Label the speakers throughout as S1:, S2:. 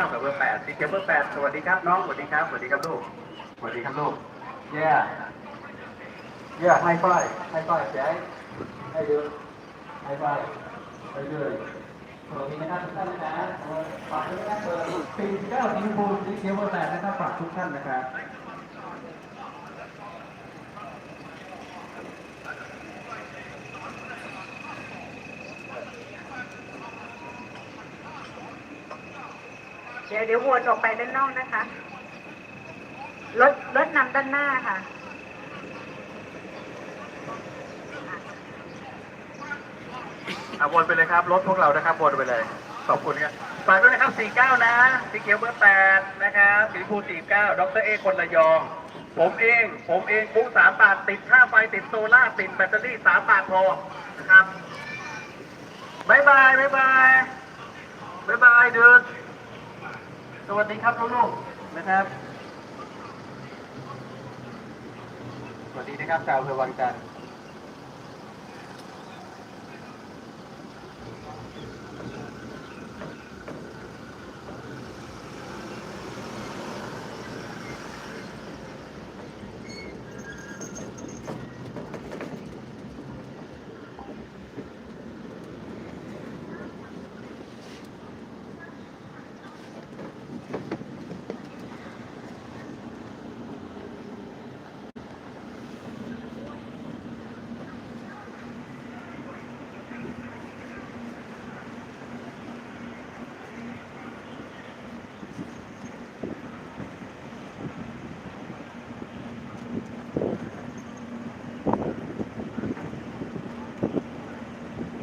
S1: 49กับเบอร์8สีเขียวเบอร์แปดสวัสดีครับน้องสวัสดีครับสวัสดีครับลูกสวัสดีครับลูกเย่เย่ให้ไฟให้ไฟแจ๊ให้ดูให้ไฟไปเลยสวัสดีนะครับทุกท่านนะครับฝากด้วยนะครับเบอร์49สีชมพูสีเขียวเบอร์แปดนะครับฝากทุกท่านนะครับ
S2: เดี๋ยวเดี๋ยววนออกไปด้านนอกนะคะรถรถนำด้านหน้าค่ะ
S1: อะวนไปเลยครับ รถพวกเรานะครับวนไปเลยขอบคุณครับฝากด้วยนะครับ49 นะสีเขียวเบอร์8นะครับสีชมพู49ดรเอคนระยอง ผมเอง ผมเองปุ๊สามบาทติดค่าไฟติดโซล่าติดแบตเตอรี่สามบาทพอนะครับบายบายบายบายบายเดิน สวัสดีครับลูกๆนะครับ สวัสดีนะครับชาวอำเภอวังจันทร์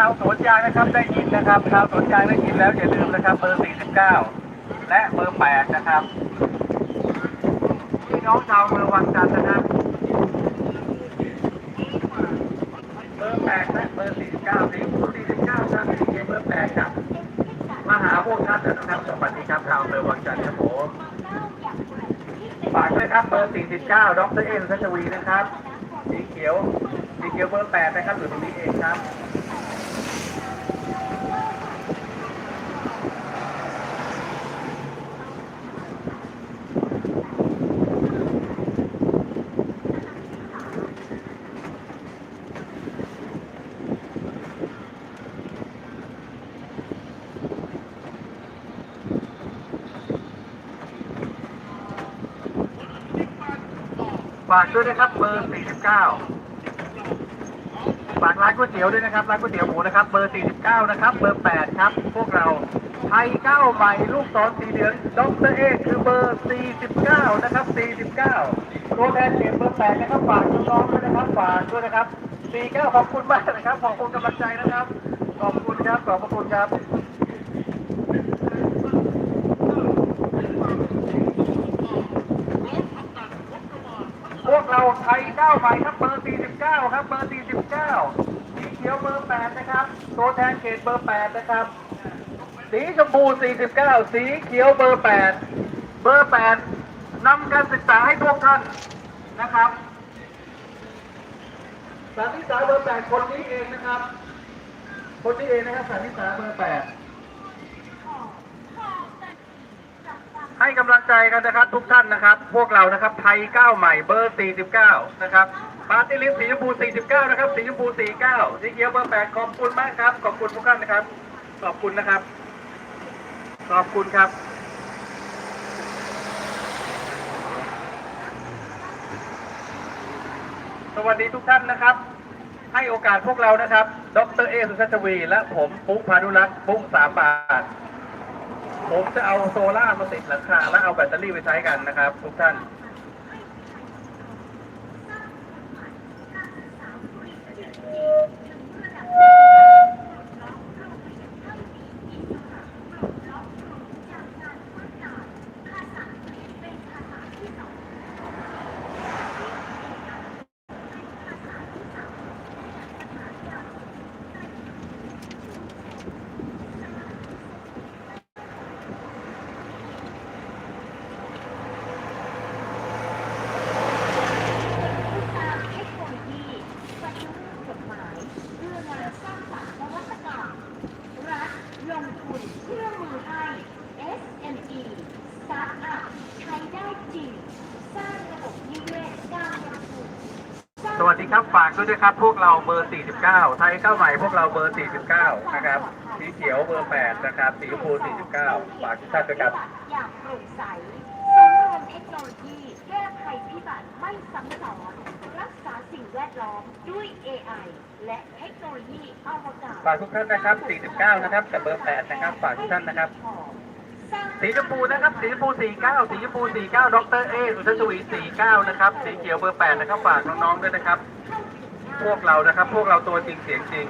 S1: ชาวสวนยางนะครับได้ยินนะครับชาวสวนยางได้ยินแล้วอย่าลืมนะครับเบอร์ 49 และเบอร์ 8 นะครับพี่น้องชาวเมืองวังจันทร์นะครับเบอร์แปดและเบอร์สี่สิบเก้าสี่สิบเก้าครับสีเขียวเบอร์แปดครับมาหาพวกท่านนะครับสวัสดีครับชาวเมืองวังจันทร์ครับผมฝากด้วยครับเบอร์สี่สิบเก้าดรเอ็นทัชวีนะครับสีเขียวสีเขียวเบอร์แปดนะครับอยู่ตรงนี้เองครับ ฝากด้วยนะครับเบอร์49ฝากร้านก๋วยเตี๋ยวด้วยนะครับร้านก๋วยเตี๋ยวหมูนะครับเบอร์49นะครับเบอร์8ครับพวกเราไทยเก้าใหม่ลูกศรสีเหลืองดรเอคือเบอร์ 49 นะครับ 49 ตัวแทนเสียงเบอร์8นะครับฝากน้องๆด้วยนะครับฝากด้วยนะครับ49ขอบคุณมากนะครับขอบคุณกำลังใจนะครับ ขอบคุณครับขอบพระคุณครับ พวก เราไทยเก้าใหม่ครับเบอร์ 49 ครับเบอร์ 49สีเขียวเบอร์ 8 นะครับ ตัวแทนเขตเบอร์ 8 นะครับ สีชมพู 49 สีเขียวเบอร์ 8 เบอร์ 8นำการศึกษาให้พวกท่านนะครับสาธิตาเบอร์ 8 คนนี้เองนะครับ คนนี้เองนะครับสาธิตาเบอร์ 8 ให้กำลังใจกันนะครับทุกท่านนะครับ พวกเรานะครับไทยก้าวใหม่เบอร์ 49 นะครับปาร์ตี้ลิสต์สีชมพู 49 นะครับ สีชมพู 49 สีเขียวเบอร์ 8 ขอบคุณมากครับ ขอบคุณทุกท่านนะครับ ขอบคุณนะครับ ขอบคุณครับสวัสดีทุกท่านนะครับ ให้โอกาสพวกเรานะครับ ดรเอสุชัชวี และผมปุ๊กพานุรักษ์ปุ๊กสามบาท ผมจะเอาโซล่ามาติดหลังคาและเอาแบตเตอรี่ไปใช้กันนะครับทุกท่าน
S3: ตามเทคโนโลยีปฏิรูปกฎหมายเพื่องานสร้างสรรค์นวัตกรรมรัฐลงทุนเครื่องมือให้ SME สตาร์ทอัพใช้ได้จริง สร้างระบบนิเวศการลงทุนร้าง
S1: สวัส ดีครับฝากด้วยนะครับพวกเราเบอร์ 49 ไทยก้าวใหม่พวกเราเบอร์ 49 นะครับ สีเขียวเบอร์ 8 นะครับ สีชมพู 49 ฝากทุกท่านด้วยครับ
S3: อย่างโปร่งใสสำรวมเทคโนโลยีแก้ภัยพิบัติไม่ซ้ำซ้อน รักษาสิ่งแวดล้อมด้วย AI และเทคโนโลยีอวกาศ
S1: ฝากทุกท่านนะครับ 49 นะครับกับเบอร์ 8 นะครับ ฝากทุกท่านนะครับ สีชมพูนะครับ สีชมพู 49 สีชมพู 49 ดรเอสุชาชวี 49 นะครับ สีเขียวเบอร์ 8 นะครับ ฝากน้องๆด้วยนะครับ พวกเรานะครับ พวกเราตัวจริงเสียงจริง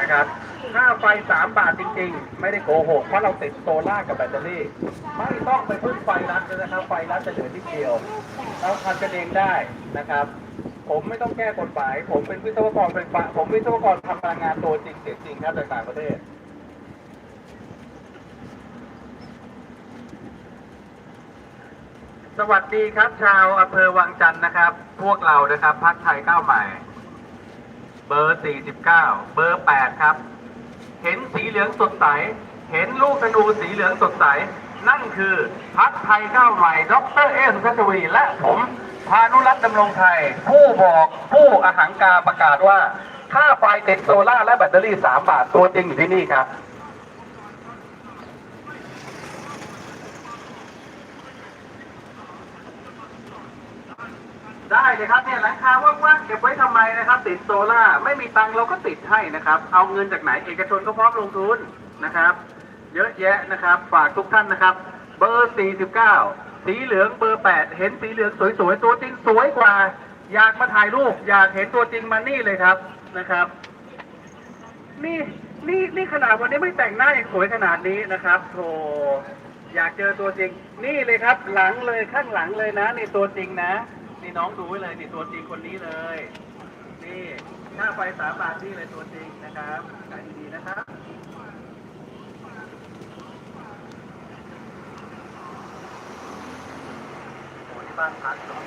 S1: นะครับค่าไฟ 3 บาทจริง ๆ ไม่ได้โกหก เพราะเราติดโซล่ากับแบตเตอรี่ ไม่ต้องไปพึ่งไฟรัดเลยนะครับ ไฟรัดจะเหลือนิดเดียว เราทำกันเองได้นะครับ ผมไม่ต้องแก้กฎหมาย ผมเป็นวิศวกรไฟฟ้าผมวิศวกรทำพลังงานตัวจริงเสียงจริงครับจากต่างประเทศสวัสดีครับชาวอำเภอวังจันทร์นะครับ พวกเรานะครับพักไทยก้าวใหม่ เบอร์ 49 เบอร์ 8 ครับ เห็นสีเหลืองสดใส เห็นลูกธนูสีเหลืองสดใส นั่นคือพักไทยก้าวใหม่ ดรเอสุชัชวี และผมพานุรัตน์ดำรงไทย ผู้บอกผู้อหังการประกาศว่า ค่าไฟติดโซล่าและแบตเตอรี่ 3 บาทตัวจริงอยู่ที่นี่ครับ ได้เลยครับเนี่ยหลังคาว่างๆเก็บไว้ทำไมนะครับ ติดโซล่าไม่มีตังเราก็ติดให้นะครับ เอาเงินจากไหนเอกชนก็พร้อมลงทุนนะครับ เยอะแยะนะครับ ฝากทุกท่านนะครับ เบอร์ 49 สีเหลืองเบอร์ 8 เห็นสีเหลืองสวยๆตัวจริงสวยกว่า อยากมาถ่ายรูปอยากเห็นตัวจริงมานี่เลยครับนะครับ นี่นี่นี่ขนาดวันนี้ไม่แต่งหน้ายังสวยขนาดนี้นะครับโธ่อยากเจอตัวจริง นี่เลยครับ หลังเลยข้างหลังเลยนะในตัวจริงนะ นี่น้องดูไว้เลยนี่ตัวจริงคนนี้เลย นี่ค่าไฟสามบาทนี่เลยตัวจริงนะครับขายดีๆนะครับโอ้ที่บ้านพักเนาะ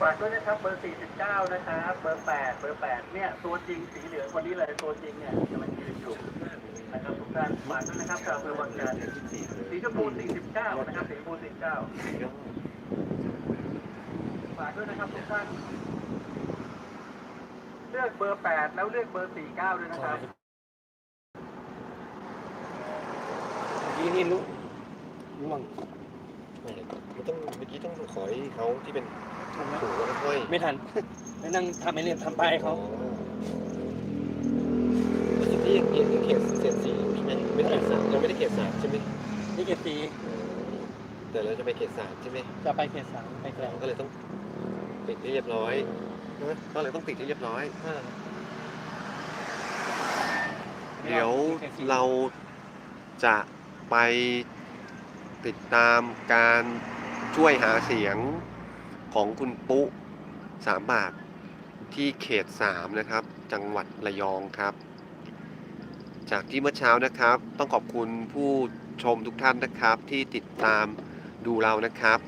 S1: ฝากด้วยนะครับเบอร์ 49 นะครับ เบอร์ 8 เบอร์ 8 เนี่ย ตัวจริงสีเหลืองคนนี้เลย ตัวจริงเนี่ยกำลังยืนอยู่ นะครับทุกท่านฝากด้วยนะครับชาวอำเภอวังจันทร์สีชมพู49นะครับสีชมพู49ฝากด้วยนะครับทุกท่านเลือกเบอร์ 8 แล้วเลือกเบอร์ 49 ด้วยนะครับ
S4: ยี่นี่รู้รู้มั้งไม่มันต้องเมื่อกี้ต้องขอให้เขาที่เป็นถูแล้วค่อย
S5: ไม่ทันไปนั่งทำไอ้เนี่ยทำป้ายให้เขา
S4: แล้ วที่ยังเขตยังเขตเศษสีอยู่ใช่ไหมไม่เขตสามยังไม่ได้เขตสามใช่ไหม
S5: นี่เขตสี
S4: แต่เราจะไปเขตสามใช่ไหม
S5: จะไปเขตสามไปแกลง
S4: ก็เลยต้องติดให้เรียบร้อยใช่ไหมก็เลยต้องติดให้เรียบร้อย เดี๋ยวเราจะไปติดตามการช่วยหาเสียงของคุณปุ๊สามบาทที่เขตสามนะครับ จังหวัดระยองครับ จากที่เมื่อเช้านะครับ ต้องขอบคุณผู้ชมทุกท่านนะครับที่ติดตามดูเรานะครับ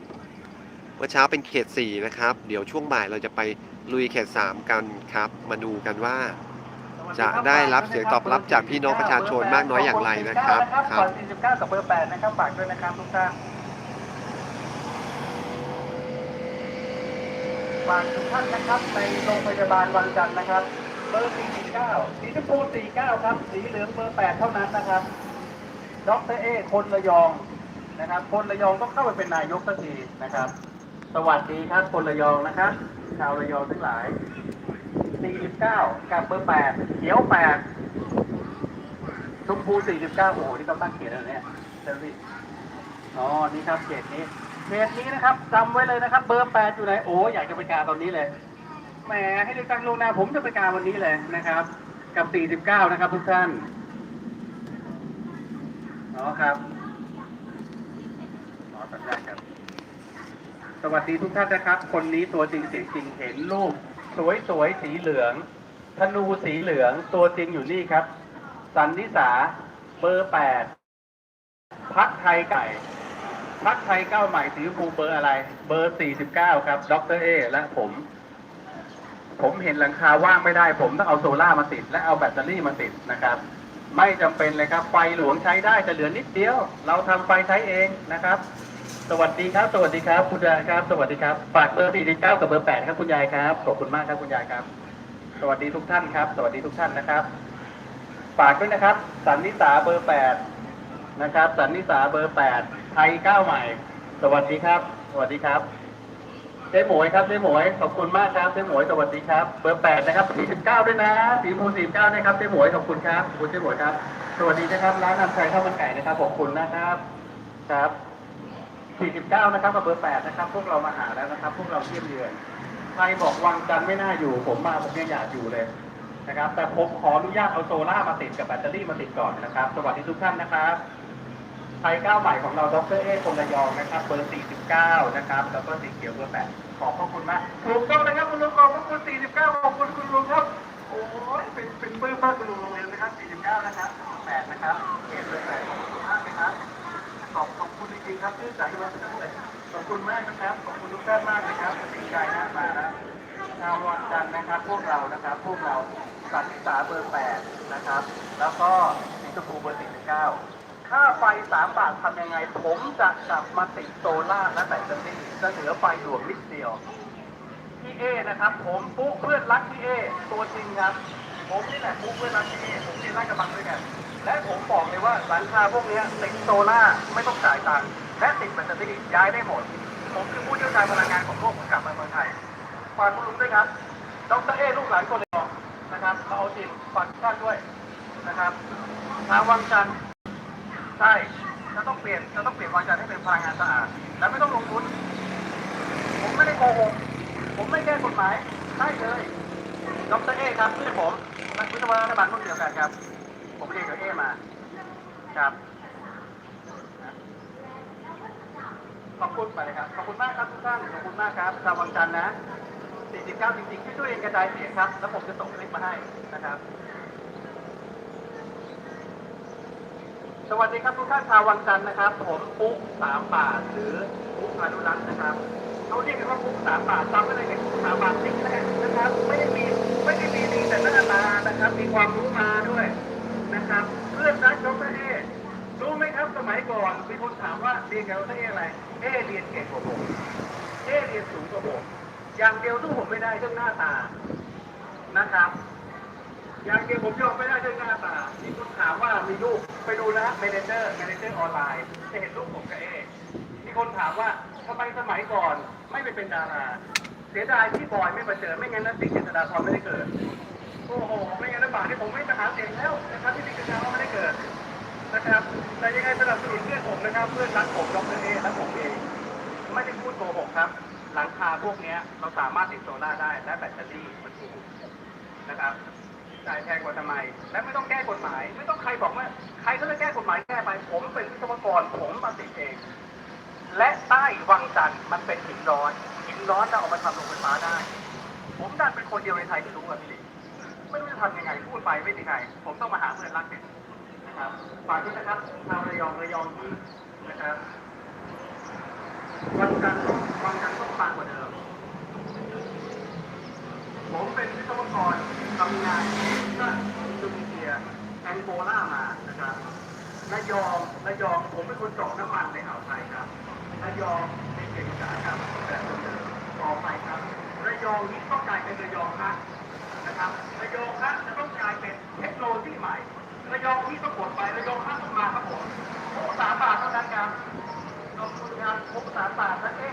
S4: เมื่อเช้าเป็นเขต 4 นะครับ เดี๋ยวช่วงบ่ายเราจะไปลุยเขต 3 กันครับ มาดูกันว่า จะได้รับเสียงตอบรับจากพี่น้องประชาชนมากน้อยอย่างไรนะครับ
S1: ค
S4: รั
S1: บ49กับเบอร์8นะครับฝากด้วยนะครับทุกท่านฝากทุกท่านนะครับในโรงพยาบาลวังจันทร์นะครับ เบอร์สี่สิบเก้าสีชมพูสี่เก้าครับ สีเหลืองเบอร์แปดเท่านั้นนะครับดรเอ คนระยองนะครับ คนระยองต้องเข้าไปเป็นนายกสักทีนะครับ สวัสดีครับ คนระยองนะครับ ชาวระยองทั้งหลาย 49 กับเบอร์ 8 เขียว 8 ชมพู 49 โอ้โห นี่ต้องตั้งเขียนอะไรเนี่ยเซอร์วิสอ๋อ นี่ครับเขตนี้เขตนี้นะครับจำไว้เลยนะครับ เบอร์ 8 อยู่ไหน โอ้ อยากจะไปกาตอนนี้เลย แหมให้เลือกตั้งล่วงหน้าผมจะไปกาวันนี้เลยนะครับ กับ 49 นะครับทุกท่านอ๋อครับอ๋อสัญญาครับ สวัสดีทุกท่านนะครับ คนนี้ตัวจริงเสียงจริงเห็นรูปสวยสวยๆสีเหลืองธนูสีเหลืองตัวจริงอยู่นี่ครับ สันนิสาเบอร์แปดพักไทยไก่พักไทยเก้าใหม่สีชมพูเบอร์อะไร เบอร์สี่สิบเก้าครับ ดรเอ และผม ผมเห็นหลังคาว่างไม่ได้ ผมต้องเอาโซล่ามาติด และเอาแบตเตอรี่มาติดนะครับ ไม่จำเป็นเลยครับ ไฟหลวงใช้ได้แต่เหลือนิดเดียว เราทำไฟใช้เองนะครับ สวัสดีครับ สวัสดีครับ คุณยายครับ สวัสดีครับฝากเบอร์49กับเบอร์8ครับคุณยายครับขอบคุณมากครับคุณยายครับ สวัสดีทุกท่านครับ สวัสดีทุกท่านนะครับฝากด้วยนะครับ สันนิสาเบอร์8นะครับ สันนิสาเบอร์8ไทยก้าวใหม่ สวัสดีครับ สวัสดีครับ เจ๊หมวยครับเจ๊หมวยขอบคุณมากครับเจ๊หมวยสวัสดีครับเบอร์8นะครับ49ด้วยนะสีชมพู49นะครับเจ๊หมวยขอบคุณครับขอบคุณเจ๊หมวยครับ สวัสดีนะครับร้านนำชัยข้าวมันไก่นะครับขอบคุณนะครับครับ49นะครับกับเบอร์8นะครับ พวกเรามาหาแล้วนะครับ พวกเราเยี่ยมเยือนใครบอกวังจันไม่น่าอยู่ ผมมาผมยังอยากอยู่เลยนะครับ แต่ผมขออนุญาตเอาโซล่ามาติดกับแบตเตอรี่มาติดก่อนนะครับ สวัสดีทุกท่านนะครับ ไทยก้าวใหม่ของเราดรเอคนระยองนะครับ เบอร์ 49 นะครับ แล้วก็สีเขียวเบอร์ 8 ขอบพระคุณมากถูกต้องนะครับคุณลุงขอบพระคุณ 49 ขอบคุณคุณลุงครับ โอ้ยเป็นเป็นเบอร์มากคุณลุงโรงเรียนนะครับ 49 นะครับ8นะครับเขตเบอร์8ขอบคุณมากนะครับขอบขอบคุณจริงๆครับที่ใจมาทั้งหมดขอบคุณมากนะครับ ขอบคุณทุกท่านมากนะครับดีใจนะมาแล้วชาววันจันทร์นะครับ พวกเรานะครับ พวกเราสันนิษาเบอร์แปดนะครับ แล้วก็สีชมพูเบอร์สี่สิบเก้า ค่าไฟสามบาททำยังไง ผมจะกลับมาติดโซล่าและแบตเตอรี่จะเหลือไฟดวงนิดเดียว พี่เอนะครับ ผมปุ๊เพื่อนรักพี่เอตัวจริงครับ ผมนี่แหละปุ๊เพื่อนรักพี่เอผมเรียนราชกระบังด้วยกัน และผมบอกเลยว่าหลังคาพวกนี้ติดโซล่าไม่ต้องจ่ายตังค์และติดแบตเตอรี่ย้ายได้หมด ผมคือผู้เชี่ยวชาญพลังงานของโลกผมกลับมาเมืองไทยฝากคุณลุงด้วยครับดรเอลูกหลานคนเลยนะครับเราเอาจริงฝากทุกท่านด้วยนะครับทางวังจันทร์ ใช่จะต้องเปลี่ยนจะต้องเปลี่ยนวังจันทร์ให้เป็นพลังงานสะอาดและไม่ต้องลงทุนผมไม่ได้โกหกผมไม่แก้กฎหมายใช่เลยดรเอครับชื่อผมนักวิศวกรรมรุ่นเดียวกันครับ ผมเรียนกับเอมาครับขอบคุณไปเลยครับขอบคุณมากครับทุกท่านขอบคุณมากครับชาววังจันทร์นะ49จริงๆช่วยๆกระจายเสียงครับ แล้วผมจะส่งคลิปมาให้นะครับ สวัสดีครับทุกท่านชาววังจันทร์นะครับ ผมปุ๊สามบาทหรือปุ๊พานุรัตน์นะครับเขาเรียกกันว่าปุ๊สามบาทจำไว้เลยเนี่ยปุ๊สามบาทจริงแรกนะครับ ไม่ได้มีไม่ได้มีดีแต่หน้าตานะครับ มีความรู้มาด้วยนะครับเพื่อนรักดรเอรู้ไหมครับสมัยก่อนมีคนถามว่าเรียนกับดรเออะไรเอเรียนเก่งกว่าผมเอเรียนสูงกว่าผมอย่างเดียวสู้ผมไม่ได้เรื่องหน้าตานะครับอย่างเดียวผมยอมไม่ได้ด้วยหน้าตาที่คุณถามว่ามีลูก ไปดูนะเมเนเจอร์เมเนเจอร์ออนไลน์จะเห็นรูปผมกับเอมีคนถามว่าทำไมสมัยก่อนไม่ไปเป็นดารา เสียดายที่บอยไม่มาเจอไม่งั้นนัสิ่งเจษฎาพรไม่ได้เกิด โอ้โห ไม่งั้นลำบากที่ผมไม่มาหาเสียงแล้วนะครับที่สิ่งเจษฎาพรไม่ได้เกิดนะครับ แต่ยังไงสนับสนุนเพื่อนผมนะครับ เพื่อนรักผมดรเอและผมเองไม่ได้พูดโกหกครับหลังคาพวกนี้เราสามารถติดโซล่าได้และแบตเตอรี่มันถูกนะครับ จ่ายแพงกว่าทำไม และไม่ต้องแก้กฎหมาย ไม่ต้องใครบอกว่า ใครก็จะแก้กฎหมายแก้ไป ผมเป็นวิศวกรผมมาติดเอง และใต้วังจันทร์มันเป็นหินร้อน หินร้อนจะเอามาทำโรงไฟฟ้าได้ ผมดันเป็นคนเดียวในไทยที่รู้อะพี่ลิไม่รู้จะทำยังไงพูดไปไม่ได้ไง ผมต้องมาหาเพื่อนรักเนี่ยนะครับฝากด้วยนะครับชาวระยองระยองที่นะครับวังจันทร์ต้องวังจันทร์ต้องปังกว่าเดิม ผมเป็นวิศวกรทำงานที่อินโดนีเซียแองโกลามานะครับระยองระยองผมเป็นคนเจาะน้ำมันในอ่าวไทยครับระยองเป็นเขตอุตสาหกรรมแบบเดิมต่อไปครับระยองนี้ต้องกลายเป็นระยองมากนะนะครับระยองครับจะต้องกลายเป็นเทคโนโลยีใหม่ระยองที่ต้องกดไประยองครับต้องมาครับผมหกสามบาทเท่านั้นครับลงทุนงานหกสามบาทนะเอ๊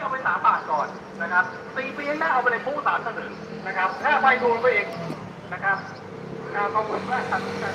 S1: ที่เอาไปสามบาทก่อนนะครับปีปีหน้าเอาไปในผู้สามเสนอนะครับถ้าไปดูไปเองนะครับขอบคุณมากครับทุกท่า